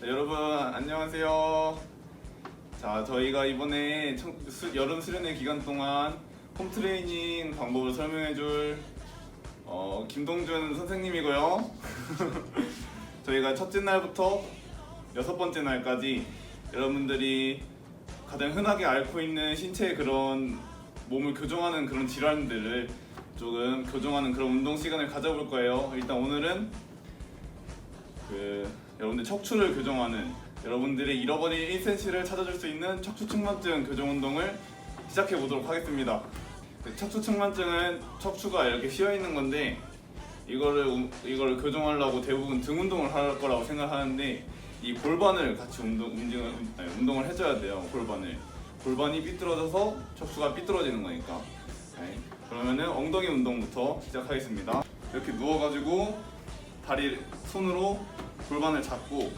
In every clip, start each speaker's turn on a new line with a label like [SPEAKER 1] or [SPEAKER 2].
[SPEAKER 1] 네, 여러분 안녕하세요. 자, 저희가 이번에 청- 수- 여름 수련회 기간 동안 홈 트레이닝 방법을 설명해줄 어, 김동준 선생님이고요. 저희가 첫째 날부터 여섯 번째 날까지 여러분들이 가장 흔하게 앓고 있는 신체의 그런 몸을 교정하는 그런 질환들을 조금 교정하는 그런 운동 시간을 가져볼 거예요. 일단 오늘은 그 여러분들 척추를 교정하는 여러분들의 잃어버린 1cm를 찾아줄 수 있는 척추 측만증 교정 운동을 시작해 보도록 하겠습니다. 그 척추 측만증은 척추가 이렇게 휘어 있는 건데 이거를 우- 이거를 교정하려고 대부분 등 운동을 할 거라고 생각하는데 이 골반을 같이 운동 아니, 운동을 해줘야 돼요. 골반을 골반이 삐뚤어져서 척추가 삐뚤어지는 거니까. 네. 그러면은 엉덩이 운동부터 시작하겠습니다. 이렇게 누워가지고 다리 손으로 골반을 잡고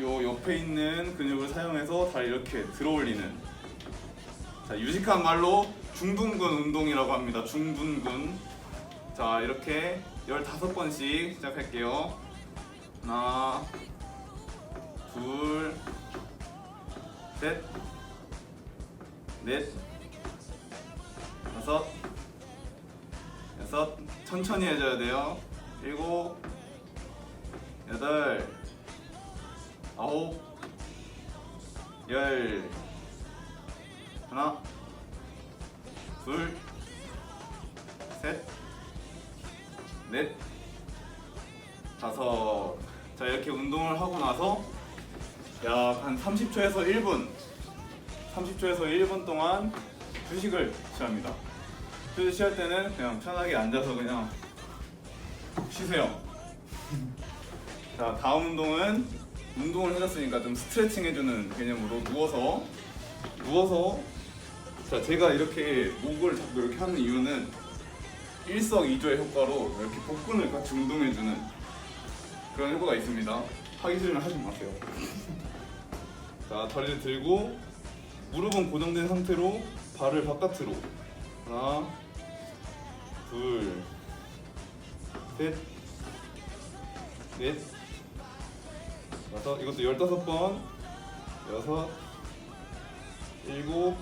[SPEAKER 1] 요 옆에 있는 근육을 사용해서 다리 이렇게 들어올리는. 자 유식한 말로 중둔근 운동이라고 합니다. 중둔근. 자 이렇게 15번씩 시작할게요. 하나 둘셋넷 다섯 여섯. 천천히 해줘야 돼요. 일곱 여덟 아홉 열. 하나 둘셋넷 다섯. 자 이렇게 운동을 하고 나서 약 한 30초에서 1분 30초에서 1분 동안 휴식을 취합니다. 휴식 취할 때는 그냥 편하게 앉아서 그냥 쉬세요 자 다음 운동은 운동을 해줬으니까 좀 스트레칭 해주는 개념으로 누워서 누워서. 자 제가 이렇게 목을 자꾸 이렇게 하는 이유는 일석이조의 효과로 이렇게 복근을 같이 운동해주는 그런 효과가 있습니다. 하기 싫으면 하지 마세요. 자 다리를 들고 무릎은 고정된 상태로 발을 바깥으로. 하나 둘셋넷 여섯 이것도 열다섯 번. 여섯. 일곱.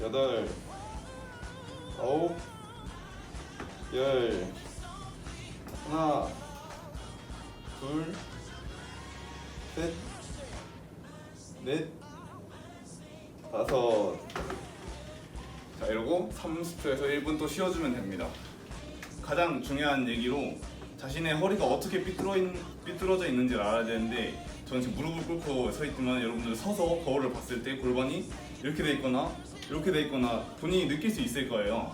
[SPEAKER 1] 여덟. 아홉. 열. 하나. 둘 셋 넷. 다섯. 자 이러고 30초에서 1분 또 쉬어주면 됩니다. 가장 중요한 얘기로 자신의 허리가 어떻게 삐뚤어 있, 삐뚤어져 있는지를 알아야 되는데 저는 지금 무릎을 꿇고 서 있지만 여러분들 서서 거울을 봤을 때 골반이 이렇게 돼 있거나 이렇게 돼 있거나 본인이 느낄 수 있을 거예요.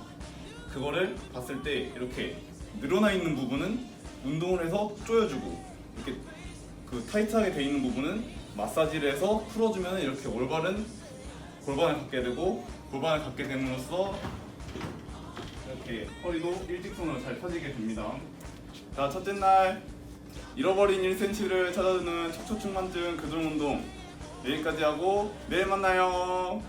[SPEAKER 1] 그거를 봤을 때 이렇게 늘어나 있는 부분은 운동을 해서 조여주고 이렇게 그 타이트하게 돼 있는 부분은 마사지를 해서 풀어주면 이렇게 올바른 골반을 갖게 되고 골반을 갖게 됨으로써 이렇게 허리도 일직선으로 잘 펴지게 됩니다. 자, 첫째 날 잃어버린 1cm를 찾아주는 척추측만증 교정 운동 여기까지 하고 내일 만나요.